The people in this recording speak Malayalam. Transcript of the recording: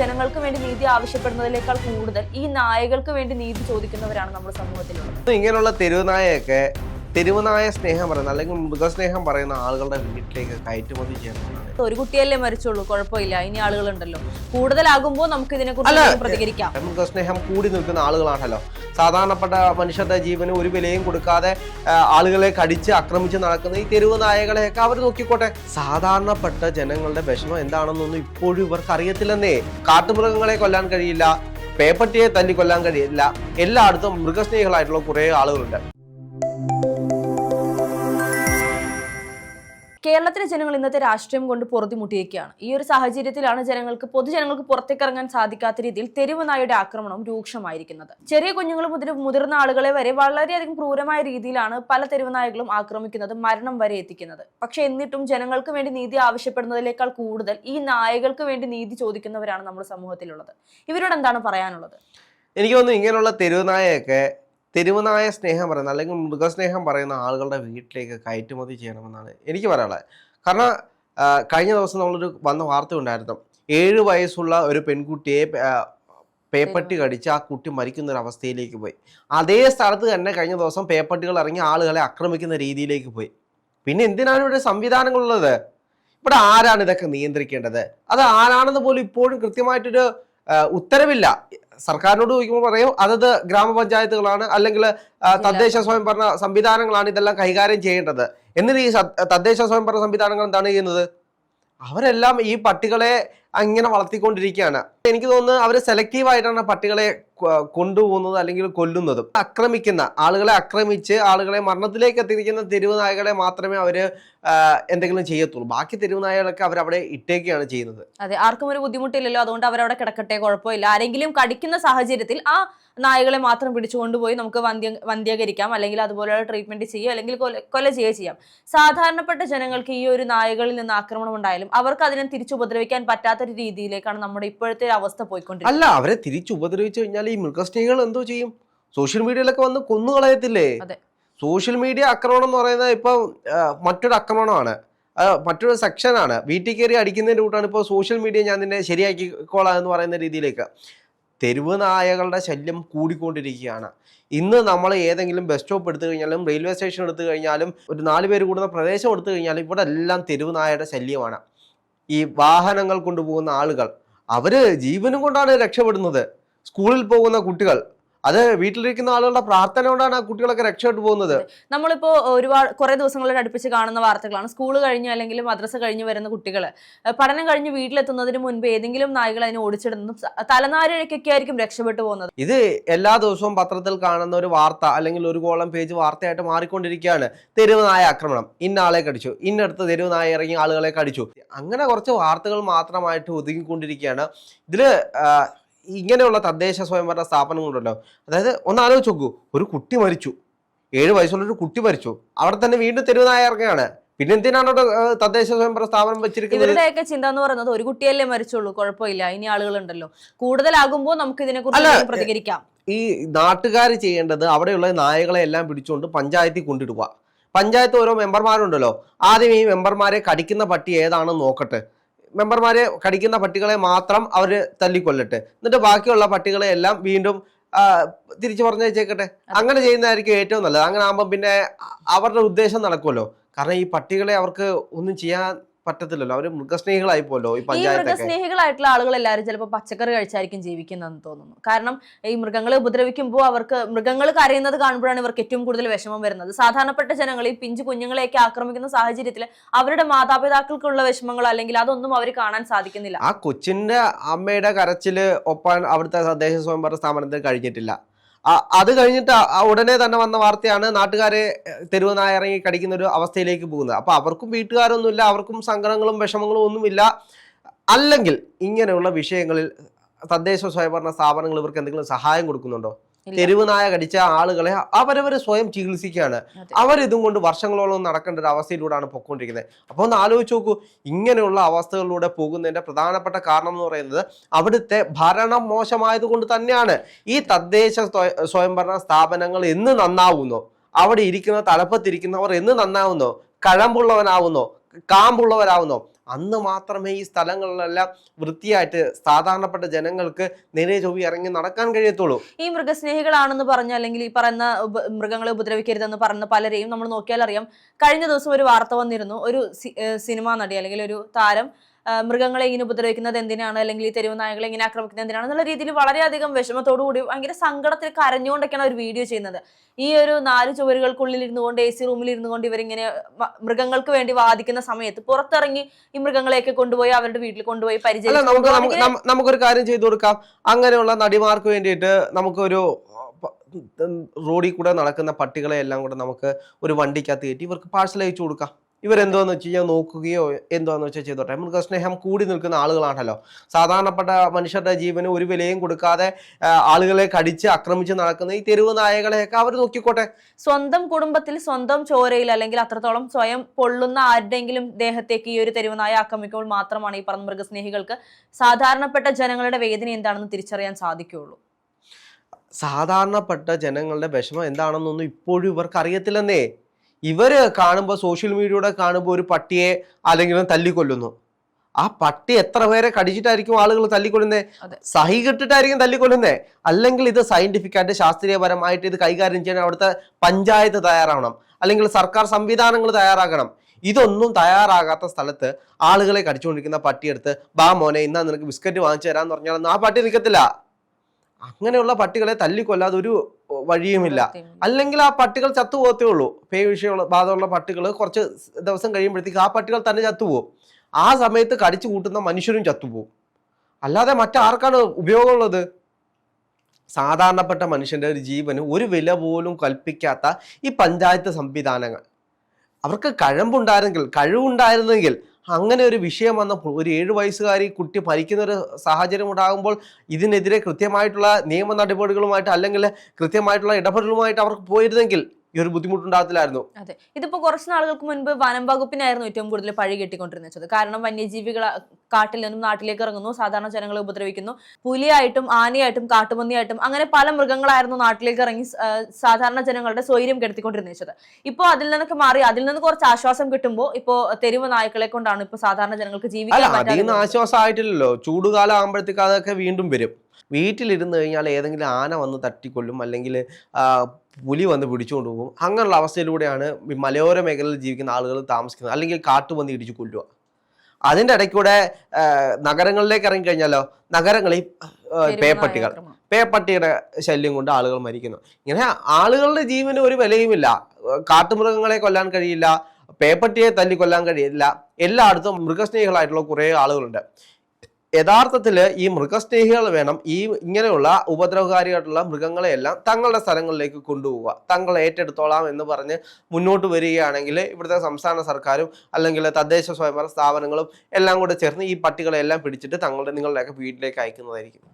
ജനങ്ങൾക്ക് വേണ്ടി നീതി ആവശ്യപ്പെടുന്നതിനേക്കാൾ കൂടുതൽ ഈ നായകൾക്ക് വേണ്ടി നീതി ചോദിക്കുന്നവരാണ് നമ്മുടെ സമൂഹത്തിലുള്ളത്. ഇങ്ങനെയുള്ള തെരുവുനായൊക്കെ തെരുവുനായ സ്നേഹം പറയുന്ന അല്ലെങ്കിൽ മൃഗസ്നേഹം പറയുന്ന ആളുകളുടെ വീട്ടിലേക്ക് കയറ്റുമതി ചെയ്യുന്നതാണ്. ഒരു കുട്ടിയല്ലേ മരിച്ചുള്ളൂ കുഴപ്പമില്ല. ഇനി ആളുകളുണ്ടല്ലോ. കൂടുതലാകുമ്പോൾ നമുക്ക് ഇതിനെ കുറിച്ച് പ്രതികരിക്കാം. മൃഗസ്നേഹം കൂടി നിൽക്കുന്ന ആളുകളാണല്ലോ. സാധാരണപ്പെട്ട മനുഷ്യരുടെ ജീവന് ഒരു വിലയും കൊടുക്കാതെ ആളുകളെ കടിച്ച് ആക്രമിച്ച് നടക്കുന്ന ഈ തെരുവ് നായകളെയൊക്കെ അവർ നോക്കിക്കോട്ടെ. സാധാരണപ്പെട്ട ജനങ്ങളുടെ വിഷമം എന്താണെന്നൊന്നും ഇപ്പോഴും ഇവർക്ക് അറിയത്തില്ലെന്നേ കാട്ടുമൃഗങ്ങളെ കൊല്ലാൻ കഴിയില്ല പേപ്പട്ടിയെ തല്ലി കൊല്ലാൻ കഴിയില്ല. എല്ലായിടത്തും മൃഗസ്നേഹികളായിട്ടുള്ള കുറേ ആളുകളുണ്ട്. കേരളത്തിലെ ജനങ്ങൾ ഇന്നത്തെ രാഷ്ട്രീയം കൊണ്ട് പൊറുതിമുട്ടിയിരിക്കുകയാണ്. ഈ ഒരു സാഹചര്യത്തിലാണ് ജനങ്ങൾക്ക് പൊതുജനങ്ങൾക്ക് പുറത്തേക്ക് ഇറങ്ങാൻ സാധിക്കാത്ത രീതിയിൽ തെരുവ് നായയുടെ ആക്രമണം രൂക്ഷമായിരിക്കുന്നത്. ചെറിയ കുഞ്ഞുങ്ങൾ മുതൽ മുതിർന്ന ആളുകളെ വരെ വളരെയധികം ക്രൂരമായ രീതിയിലാണ് പല തെരുവ് നായകളും ആക്രമിക്കുന്നത് മരണം വരെ എത്തിക്കുന്നത്. പക്ഷെ എന്നിട്ടും ജനങ്ങൾക്ക് വേണ്ടി നീതി ആവശ്യപ്പെടുന്നതിനേക്കാൾ കൂടുതൽ ഈ നായകൾക്ക് വേണ്ടി നീതി ചോദിക്കുന്നവരാണ് നമ്മുടെ സമൂഹത്തിലുള്ളത്. ഇവരോട് എന്താണ് പറയാനുള്ളത്? എനിക്ക് തോന്നുന്നു ഇങ്ങനെയുള്ള തെരുവുനായൊക്കെ തെരുവുനായ സ്നേഹം പറയുന്ന അല്ലെങ്കിൽ മൃഗസ്നേഹം പറയുന്ന ആളുകളുടെ വീട്ടിലേക്ക് കയറ്റുമതി ചെയ്യണമെന്നാണ് എനിക്ക് പറയാനുള്ളത്. കാരണം കഴിഞ്ഞ ദിവസം നമ്മളൊരു വന്ന വാർത്ത ഉണ്ടായിരുന്നു. ഏഴ് വയസ്സുള്ള ഒരു പെൺകുട്ടിയെ പേപ്പട്ടി കടിച്ച് ആ കുട്ടി മരിക്കുന്ന ഒരു അവസ്ഥയിലേക്ക് പോയി. അതേ സ്ഥലത്ത് തന്നെ കഴിഞ്ഞ ദിവസം പേപ്പട്ടികൾ ഇറങ്ങി ആളുകളെ ആക്രമിക്കുന്ന രീതിയിലേക്ക് പോയി. പിന്നെ എന്തിനാണ് ഇവിടെ സംവിധാനങ്ങളുള്ളത്? ഇവിടെ ആരാണ് ഇതൊക്കെ നിയന്ത്രിക്കേണ്ടത്? അത് ആരാണെന്ന് പോലും ഇപ്പോഴും കൃത്യമായിട്ടൊരു ഉത്തരവില്ല. സർക്കാരിനോട് ചോദിക്കുമ്പോൾ പറയും അതത് ഗ്രാമപഞ്ചായത്തുകളാണ് അല്ലെങ്കിൽ തദ്ദേശ സ്വയംഭരണ സംവിധാനങ്ങളാണ് ഇതെല്ലാം കൈകാര്യം ചെയ്യേണ്ടത്. എന്നിട്ട് ഈ തദ്ദേശ സ്വയംഭരണ സംവിധാനങ്ങൾ എന്താണ് ചെയ്യുന്നത്? അവരെല്ലാം ഈ പട്ടികളെ അങ്ങനെ വളർത്തിക്കൊണ്ടിരിക്കുകയാണ്. എനിക്ക് തോന്നുന്നത് അവർ സെലക്റ്റീവ് ആയിട്ടാണ് പട്ടികളെ കൊണ്ടുപോകുന്നത് അല്ലെങ്കിൽ കൊല്ലുന്നതും. ആക്രമിക്കുന്ന ആളുകളെ ആക്രമിച്ച് ആളുകളെ മരണത്തിലേക്ക് എത്തിക്കുന്ന തെരുവ് നായകളെ മാത്രമേ അവർ എന്തെങ്കിലും ചെയ്യത്തുള്ളൂ. ബാക്കി തെരുവ് നായകളൊക്കെ അവർ അവിടെ ഇട്ടേക്കുകയാണ് ചെയ്യുന്നത്. അതെ ആർക്കും ഒരു ബുദ്ധിമുട്ടില്ലല്ലോ. അതുകൊണ്ട് അവരവിടെ കിടക്കട്ടെ കുഴപ്പമില്ല. ആരെങ്കിലും കടിക്കുന്ന സാഹചര്യത്തിൽ ആ നായകളെ മാത്രം പിടിച്ചുകൊണ്ടുപോയി നമുക്ക് വന്ധ്യ വന്ധ്യകരിക്കാം. അല്ലെങ്കിൽ അതുപോലെയുള്ള ട്രീറ്റ്മെന്റ് ചെയ്യുക അല്ലെങ്കിൽ കൊല കൊല ചെയ്യുക ചെയ്യാം. സാധാരണപ്പെട്ട ജനങ്ങൾക്ക് ഈ ഒരു നായകളിൽ നിന്ന് ആക്രമണം ഉണ്ടായാലും അവർക്ക് അതിനെ തിരിച്ചുപദ്രവിക്കാൻ പറ്റാത്തൊരു രീതിയിലേക്കാണ് നമ്മുടെ ഇപ്പോഴത്തെ അവസ്ഥ പോയിക്കൊണ്ടിരിക്കുന്നത്. അല്ല അവരെ തിരിച്ചുപദ്രവിച്ചു കഴിഞ്ഞാൽ ഈ മൃഗസ്നേഹികൾ എന്തോ ചെയ്യും? സോഷ്യൽ മീഡിയയിലൊക്കെ വന്ന് കൊന്നുകളയത്തില്ലേ. സോഷ്യൽ മീഡിയ ആക്രമണം എന്ന് പറയുന്നത് ഇപ്പൊ മറ്റൊരു ആക്രമണമാണ്. മറ്റൊരു സെക്ഷനാണ് വീട്ടിൽ കയറി അടിക്കുന്നതിന്റെ കൂട്ടാണ് ഇപ്പോൾ സോഷ്യൽ മീഡിയ ഞാൻ നിന്നെ ശരിയാക്കിക്കോളാം എന്ന് പറയുന്ന രീതിയിലേക്ക്. തെരുവ് നായകളുടെ ശല്യം കൂടിക്കൊണ്ടിരിക്കുകയാണ്. ഇന്ന് നമ്മൾ ഏതെങ്കിലും ബസ് സ്റ്റോപ്പ് എടുത്തു കഴിഞ്ഞാലും റെയിൽവേ സ്റ്റേഷൻ എടുത്തു കഴിഞ്ഞാലും ഒരു നാല് പേര് കൂടുന്ന പ്രദേശം എടുത്തു കഴിഞ്ഞാലും ഇവിടെ എല്ലാം തെരുവ് നായയുടെ ശല്യമാണ്. ഈ വാഹനങ്ങൾ കൊണ്ടുപോകുന്ന ആളുകൾ അവർ ജീവനും കൊണ്ടാണ് രക്ഷപ്പെടുന്നത്. സ്കൂളിൽ പോകുന്ന കുട്ടികൾ അത് വീട്ടിലിരിക്കുന്ന ആളുകളുടെ പ്രാർത്ഥന കൊണ്ടാണ് ആ കുട്ടികളൊക്കെ രക്ഷപ്പെട്ടു പോകുന്നത്. നമ്മളിപ്പോ ഒരുപാട് കുറെ ദിവസങ്ങളിൽ അടുപ്പിച്ച് കാണുന്ന വാർത്തകളാണ്. സ്കൂൾ കഴിഞ്ഞ് അല്ലെങ്കിൽ മദ്രസ കഴിഞ്ഞു വരുന്ന കുട്ടികൾ പഠനം കഴിഞ്ഞ് വീട്ടിലെത്തുന്നതിന് മുൻപ് ഏതെങ്കിലും നായകൾ അതിനെ ഓടിച്ചിടുന്നതും തലനാരിഴക്കൊക്കെ ആയിരിക്കും രക്ഷപ്പെട്ടു പോകുന്നത്. ഇത് എല്ലാ ദിവസവും പത്രത്തിൽ കാണുന്ന ഒരു വാർത്ത അല്ലെങ്കിൽ ഒരു കോളം പേജ് വാർത്തയായിട്ട് മാറിക്കൊണ്ടിരിക്കുകയാണ്. തെരുവ് നായ ആക്രമണം. ഇന്ന ആളെ കടിച്ചു. ഇന്നടുത്ത് തെരുവ് നായ ഇറങ്ങി ആളുകളെ കടിച്ചു. അങ്ങനെ കുറച്ച് വാർത്തകൾ മാത്രമായിട്ട് ഒതുങ്ങിക്കൊണ്ടിരിക്കുകയാണ്. ഇതിൽ ഇങ്ങനെയുള്ള തദ്ദേശ സ്വയംഭരണ സ്ഥാപനങ്ങളുണ്ടല്ലോ. അതായത് ഒന്ന് ആലോചിച്ച് നോക്കൂ. ഒരു കുട്ടി മരിച്ചു. ഏഴ് വയസ്സുള്ള ഒരു കുട്ടി മരിച്ചു. അവിടെ തന്നെ വീണ്ടും തെരുവ് നായ ഇറങ്ങുകയാണ് പിന്നെ എന്തിനാണ് തദ്ദേശ സ്വയംഭരണ സ്ഥാപനം വെച്ചിരിക്കുന്നത്? ഇവരുടെയൊക്കെ ചിന്ത എന്ന് പറയുന്നത് ഒരു കുട്ടിയല്ലേ മരിച്ചുള്ളൂ. കുഴപ്പമില്ല. ഇനി ആളുകളുണ്ടല്ലോ. കൂടുതലാകുമ്പോൾ നമുക്ക് ഇതിനെ കുറിച്ച് പ്രതികരിക്കാം. ഈ നാട്ടുകാർ ചെയ്യേണ്ടത് അവിടെയുള്ള നായകളെ എല്ലാം പിടിച്ചുകൊണ്ട് പഞ്ചായത്തിൽ കൊണ്ടിടുക. പഞ്ചായത്ത് ഓരോ മെമ്പർമാരുണ്ടല്ലോ. ആദ്യം ഈ മെമ്പർമാരെ കടിക്കുന്ന പട്ടി ഏതാണെന്ന് നോക്കട്ടെ. മെമ്പർമാരെ കടിക്കുന്ന പട്ടികളെ മാത്രം അവർ തല്ലിക്കൊല്ലട്ടെ. എന്നിട്ട് ബാക്കിയുള്ള പട്ടികളെ എല്ലാം വീണ്ടും തിരിച്ചു പറഞ്ഞേച്ചേക്കട്ടെ അങ്ങനെ ചെയ്യുന്നതായിരിക്കും ഏറ്റവും നല്ലത്. അങ്ങനെ ആകുമ്പോൾ പിന്നെ അവരുടെ ഉദ്ദേശം നടക്കുമല്ലോ. കാരണം ഈ പട്ടികളെ അവർക്ക് ഒന്നും ചെയ്യാൻ പറ്റത്തില്ലല്ലോ. അവർ മൃഗസ്നേഹികളായി പോലോ ഈ മൃഗസ്നേഹികളായിട്ടുള്ള ആളുകൾ എല്ലാവരും ചിലപ്പോൾ പച്ചക്കറി കഴിച്ചായിരിക്കും ജീവിക്കുന്നതെന്ന് തോന്നുന്നു. കാരണം ഈ മൃഗങ്ങളെ ഉപദ്രവിക്കുമ്പോൾ അവർക്ക് മൃഗങ്ങൾ കരയുന്നത് കാണുമ്പോഴാണ് ഇവർക്ക് ഏറ്റവും കൂടുതൽ വിഷമം വരുന്നത്. സാധാരണപ്പെട്ട ജനങ്ങൾ ഈ പിഞ്ചു കുഞ്ഞുങ്ങളെയൊക്കെ ആക്രമിക്കുന്ന സാഹചര്യത്തിൽ അവരുടെ മാതാപിതാക്കൾക്കുള്ള വിഷമങ്ങളോ അല്ലെങ്കിൽ അതൊന്നും അവർ കാണാൻ സാധിക്കുന്നില്ല. ആ കൊച്ചിന്റെ അമ്മയുടെ കരച്ചിൽ ഒപ്പാൻ അവിടുത്തെ തദ്ദേശ സ്വയംഭരണ സ്ഥാപനത്തിന് കഴിഞ്ഞിട്ടില്ല. അത് കഴിഞ്ഞിട്ട് ഉടനെ തന്നെ വന്ന വാർത്തയാണ് നാട്ടുകാരെ തെരുവ് നായ ഇറങ്ങി കടിക്കുന്ന ഒരു അവസ്ഥയിലേക്ക് പോകുന്നത് അപ്പൊ അവർക്കും വീട്ടുകാരൊന്നുമില്ല അവർക്കും സങ്കടങ്ങളും വിഷമങ്ങളും ഒന്നുമില്ല അല്ലെങ്കിൽ ഇങ്ങനെയുള്ള വിഷയങ്ങളിൽ തദ്ദേശ സ്വയംഭരണ സ്ഥാപനങ്ങൾ ഇവർക്ക് എന്തെങ്കിലും സഹായം കൊടുക്കുന്നുണ്ടോ. തെരുവ് നായ കടിച്ച ആളുകളെ അവരവർ സ്വയം ചികിത്സിക്കുകയാണ്. അവരിതും കൊണ്ട് വർഷങ്ങളോളം നടക്കേണ്ട ഒരു അവസ്ഥയിലൂടെയാണ് പൊയ്ക്കൊണ്ടിരിക്കുന്നത് അപ്പോൾ ഒന്ന് ആലോചിച്ച് നോക്കൂ ഇങ്ങനെയുള്ള അവസ്ഥകളിലൂടെ പോകുന്നതിന്റെ പ്രധാനപ്പെട്ട കാരണം എന്ന് പറയുന്നത് അവിടുത്തെ ഭരണം മോശമായത് കൊണ്ട് തന്നെയാണ്. ഈ തദ്ദേശ സ്വയ- സ്വയംഭരണ സ്ഥാപനങ്ങൾ എന്ന് നന്നാവുന്നു? അവിടെ ഇരിക്കുന്ന തലപ്പത്തിരിക്കുന്നവർ എന്ന് നന്നാവുന്നു? കഴമ്പുള്ളവനാവുന്നു? കാമ്പുള്ളവരാവുന്നോ? അന്ന് മാത്രമേ ഈ സ്ഥലങ്ങളിലെല്ലാം വൃത്തിയായിട്ട് സാധാരണപ്പെട്ട ജനങ്ങൾക്ക് നേരെ ചൊവ്വി ഇറങ്ങി നടക്കാൻ കഴിയത്തുള്ളൂ. ഈ മൃഗസ്നേഹികളാണെന്ന് പറഞ്ഞ അല്ലെങ്കിൽ ഈ പറയുന്ന മൃഗങ്ങളെ ഉപദ്രവിക്കരുതെന്ന് പറയുന്ന പലരെയും നമ്മൾ നോക്കിയാൽ അറിയാം കഴിഞ്ഞ ദിവസം ഒരു വാർത്ത വന്നിരുന്നു. ഒരു സിനിമാ നടി അല്ലെങ്കിൽ ഒരു താരം മൃഗങ്ങളെ ഇങ്ങനെ ഉപദ്രവിക്കുന്നത് എന്തിനാണ്? അല്ലെങ്കിൽ ഈ തെരുവ് നായകളെ ഇങ്ങനെ ആക്രമിക്കുന്നത് എന്തിനാണ്? എന്നുള്ള രീതിയിൽ വളരെയധികം വിഷമത്തോടു കൂടി ഭയങ്കര സങ്കടത്തിൽ കരഞ്ഞുകൊണ്ടൊക്കെയാണ് ഒരു വീഡിയോ ചെയ്യുന്നത്. ഈ ഒരു നാല് ചുവരുകൾക്കുള്ളിൽ ഇരുന്നു കൊണ്ട് എ സി റൂമിൽ ഇരുന്നു കൊണ്ട് ഇവരിങ്ങനെ മൃഗങ്ങൾക്ക് വേണ്ടി വാദിക്കുന്ന സമയത്ത് പുറത്തിറങ്ങി ഈ മൃഗങ്ങളെയൊക്കെ കൊണ്ടുപോയി അവരുടെ വീട്ടിൽ കൊണ്ടുപോയി പരിചയം നമുക്കൊരു കാര്യം ചെയ്തു കൊടുക്കാം. അങ്ങനെയുള്ള നടിമാർക്ക് വേണ്ടിയിട്ട് നമുക്കൊരു റോഡിൽ കൂടെ നടക്കുന്ന പട്ടികളെ എല്ലാം കൂടെ നമുക്ക് ഒരു വണ്ടിക്കകത്ത് കയറ്റി ഇവർക്ക് പാഴ്സൽ അയച്ചു കൊടുക്കാം. ഇവരെന്തോന്ന് വെച്ച് കഴിഞ്ഞാൽ നോക്കുകയോ എന്തോന്ന് വെച്ചാൽ ചെയ്തോട്ടെ. മൃഗസ്നേഹം കൂടി നിൽക്കുന്ന ആളുകളാണല്ലോ. സാധാരണപ്പെട്ട മനുഷ്യരുടെ ജീവന് ഒരു വിലയും കൊടുക്കാതെ ആളുകളെ കടിച്ച് ആക്രമിച്ച് നടക്കുന്ന ഈ തെരുവ് നായകളെയൊക്കെ അവർ നോക്കിക്കോട്ടെ. സ്വന്തം കുടുംബത്തിൽ സ്വന്തം ചോരയിൽ അല്ലെങ്കിൽ അത്രത്തോളം സ്വയം പൊള്ളുന്ന ആരുടെയെങ്കിലും ദേഹത്തേക്ക് ഈ ഒരു തെരുവ് നായ ആക്രമിക്കുമ്പോൾ മാത്രമാണ് ഈ പറഞ്ഞ മൃഗസ്നേഹികൾക്ക് സാധാരണപ്പെട്ട ജനങ്ങളുടെ വേദന എന്താണെന്ന് തിരിച്ചറിയാൻ സാധിക്കുകയുള്ളൂ. സാധാരണപ്പെട്ട ജനങ്ങളുടെ വിഷമം എന്താണെന്നൊന്നും ഇപ്പോഴും ഇവർക്ക് അറിയത്തില്ലെന്നേ. ഇവർ കാണുമ്പോൾ സോഷ്യൽ മീഡിയയുടെ കാണുമ്പോൾ ഒരു പട്ടിയെ ആരെങ്കിലും തല്ലിക്കൊല്ലുന്നു. ആ പട്ടി എത്ര പേരെ കടിച്ചിട്ടായിരിക്കും ആളുകൾ തല്ലിക്കൊല്ലുന്നേ. സഹി കെട്ടിട്ടായിരിക്കും തല്ലിക്കൊല്ലുന്നേ. അല്ലെങ്കിൽ ഇത് സയന്റിഫിക് ആയിട്ട് ശാസ്ത്രീയപരമായിട്ട് ഇത് കൈകാര്യം ചെയ്യാൻ അവിടുത്തെ പഞ്ചായത്ത് തയ്യാറാവണം. അല്ലെങ്കിൽ സർക്കാർ സംവിധാനങ്ങൾ തയ്യാറാകണം ഇതൊന്നും തയ്യാറാകാത്ത സ്ഥലത്ത് ആളുകളെ കടിച്ചുകൊണ്ടിരിക്കുന്ന പട്ടിയെടുത്ത് ബാ മോനെ ഇന്നാ നിനക്ക് ബിസ്ക്കറ്റ് വാങ്ങിച്ചു തരാന്ന് പറഞ്ഞാൽ ആ പട്ടി നിൽക്കത്തില്ല. അങ്ങനെയുള്ള പട്ടികളെ തല്ലിക്കൊല്ലാതെ ഒരു വഴിയുമില്ല. അല്ലെങ്കിൽ ആ പട്ടികൾ ചത്തുപോകത്തേ ഉള്ളൂ. പേ വിഷയമുള്ള ബാധമുള്ള പട്ടികൾ കുറച്ച് ദിവസം കഴിയുമ്പോഴത്തേക്ക് ആ പട്ടികൾ തന്നെ ചത്തുപോകും. ആ സമയത്ത് കടിച്ചു കൂട്ടുന്ന മനുഷ്യരും ചത്തുപോകും. അല്ലാതെ മറ്റാർക്കാണ് ഉപയോഗമുള്ളത്? സാധാരണപ്പെട്ട മനുഷ്യന്റെ ഒരു ജീവന് ഒരു വില പോലും കൽപ്പിക്കാത്ത ഈ പഞ്ചായത്ത് സംവിധാനങ്ങൾ. അവർക്ക് കഴമ്പുണ്ടായിരുന്നെങ്കിൽ കഴിവുണ്ടായിരുന്നെങ്കിൽ അങ്ങനെ ഒരു വിഷയം വന്നപ്പോൾ ഒരു ഏഴു വയസ്സുകാരി കുട്ടി മരിക്കുന്ന ഒരു സാഹചര്യം ഉണ്ടാകുമ്പോൾ ഇതിനെതിരെ കൃത്യമായിട്ടുള്ള നിയമ നടപടികളുമായിട്ട് അല്ലെങ്കിൽ കൃത്യമായിട്ടുള്ള ഇടപെടലുമായിട്ട് അവർക്ക് പോയിരുന്നെങ്കിൽ ഈ ഒരു ബുദ്ധിമുട്ടുണ്ടാകത്തില്ലായിരുന്നു. അതെ. ഇതിപ്പോ കുറച്ച് നാളുകൾക്ക് മുൻപ് വനം വകുപ്പിനായിരുന്നു ഏറ്റവും കൂടുതൽ പഴി കെട്ടിക്കൊണ്ടിരുന്നത്. കാരണം വന്യജീവികൾ കാട്ടിൽ നിന്നും നാട്ടിലേക്ക് ഇറങ്ങുന്നു സാധാരണ ജനങ്ങളെ ഉപദ്രവിക്കുന്നു. പുലിയായിട്ടും ആനയായിട്ടും കാട്ടുപന്നിയായിട്ടും അങ്ങനെ പല മൃഗങ്ങളായിരുന്നു നാട്ടിലേക്ക് ഇറങ്ങി സാധാരണ ജനങ്ങളുടെ സ്വൈര്യം കെടുത്തിക്കൊണ്ടിരുന്നത്. ഇപ്പോൾ അതിൽ നിന്നൊക്കെ മാറി അതിൽ നിന്ന് കുറച്ച് ആശ്വാസം കിട്ടുമ്പോൾ ഇപ്പോ തെരുവ് നായ്ക്കളെ കൊണ്ടാണ് ഇപ്പൊ സാധാരണ ജനങ്ങൾക്ക് ജീവിക്കാൻ ആശ്വാസമായിട്ടില്ലല്ലോ ചൂടുകാലം ആകുമ്പോഴത്തേക്ക് അതൊക്കെ വീണ്ടും വരും. വീട്ടിലിരുന്ന് കഴിഞ്ഞാൽ ഏതെങ്കിലും ആന വന്ന് തട്ടിക്കൊല്ലും അല്ലെങ്കിൽ പുലി വന്ന് പിടിച്ചുകൊണ്ട് പോകും. അങ്ങനെയുള്ള അവസ്ഥയിലൂടെയാണ് മലയോര മേഖലയിൽ ജീവിക്കുന്ന ആളുകൾ താമസിക്കുന്നത്. അല്ലെങ്കിൽ കാട്ടു വന്ന് ഇടിച്ചു കൊല്ലുക. അതിന്റെ ഇടയ്ക്കൂടെ നഗരങ്ങളിലേക്ക് ഇറങ്ങിക്കഴിഞ്ഞാലോ നഗരങ്ങളിൽ പേപ്പട്ടികൾ പേപ്പട്ടിയുടെ ശല്യം കൊണ്ട് ആളുകൾ മരിക്കുന്നു. ഇങ്ങനെ ആളുകളുടെ ജീവന് ഒരു വിലയുമില്ല. കാട്ടുമൃഗങ്ങളെ കൊല്ലാൻ കഴിയില്ല. പേപ്പട്ടിയെ തല്ലി കൊല്ലാൻ കഴിയില്ല. എല്ലായിടത്തും മൃഗസ്നേഹികളായിട്ടുള്ള കുറേ ആളുകളുണ്ട്. യഥാർത്ഥത്തിൽ ഈ മൃഗസ്നേഹികൾ വേണം ഈ ഇങ്ങനെയുള്ള ഉപദ്രവകാരിയായിട്ടുള്ള മൃഗങ്ങളെയെല്ലാം തങ്ങളുടെ സ്ഥലങ്ങളിലേക്ക് കൊണ്ടുപോവുക. തങ്ങൾ ഏറ്റെടുത്തോളാം എന്ന് പറഞ്ഞ് മുന്നോട്ട് വരികയാണെങ്കിൽ ഇവിടുത്തെ സംസ്ഥാന സർക്കാരും അല്ലെങ്കിൽ തദ്ദേശ സ്വയംഭരണ സ്ഥാപനങ്ങളും എല്ലാം കൂടെ ചേർന്ന് ഈ പട്ടികളെല്ലാം പിടിച്ചിട്ട് തങ്ങളുടെ നിങ്ങളുടെയൊക്കെ വീട്ടിലേക്ക് അയക്കുന്നതായിരിക്കും.